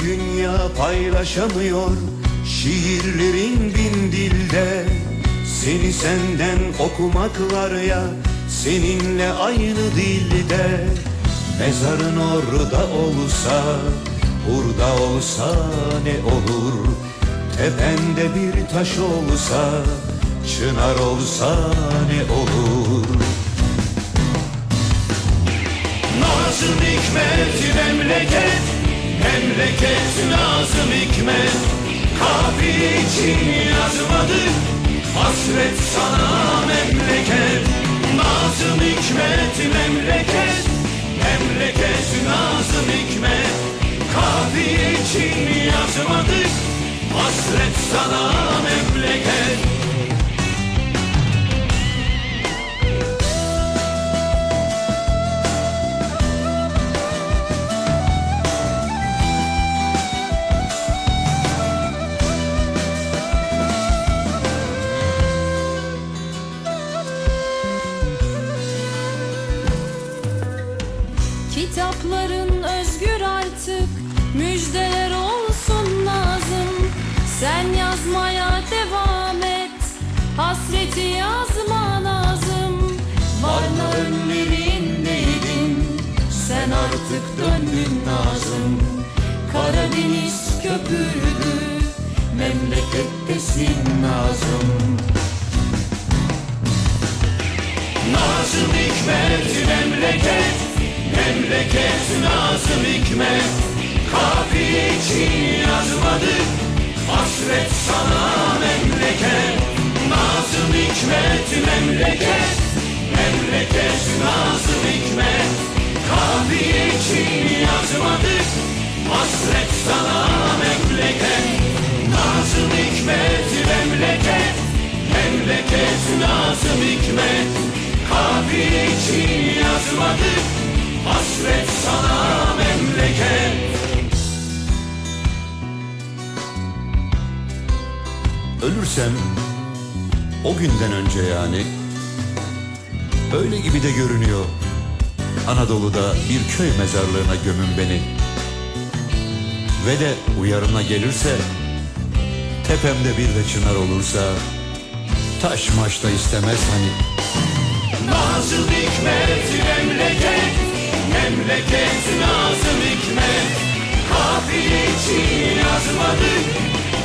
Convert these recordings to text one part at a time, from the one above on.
Dünya paylaşamıyor. Şiirlerin bin dilde Seni senden okumak var ya Seninle aynı dilde. Mezarın orada olsa Burada olsa ne olur? Tepende bir taş olsa Çınar olsa ne olur? Nazım Hikmet memleket Memleket Nazım Hikmet. Kafiye için yazmadık Hasret sana memleket. Nazım Hikmet memleket. Memleket Nazım Hikmet. Kafiye için yazmadık Hasret sana Kitapların özgür artık. Müjdeler olsun lazım Sen yazmaya devam et. Hasreti yazma lazım Varna önlerindeydin Sen artık döndün lazım Karadeniz köpürdü. Memlekettesin lazım Nazım Hikmet memleket Memleket Nazım Hikmet. Kafiye için yazmadık Hasret sana memleket. Nazım Hikmet memleket. Memleket Nazım Hikmet. Kafiye için yazmadık Hasret sana memleket. Nazım Hikmet memleket. Memleket Nazım Hikmet. Kafiye için yazmadık Hasret sana memleket. Ölürsem o günden önce yani Öyle gibi de görünüyor. Anadolu'da bir köy mezarlığına gömün beni. Ve de uyarına gelirse Tepemde bir de çınar olursa Taş maç da istemez hani. Nazım Hikmet memleket Memleket Nazım Hikmet. Kafiye için yazmadık.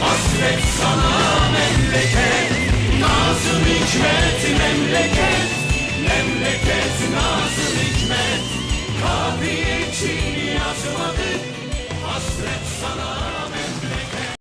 Hasret sana memleket. Nazım Hikmet memleket. Memleket Nazım Hikmet. Kafiye için yazmadık. Hasret sana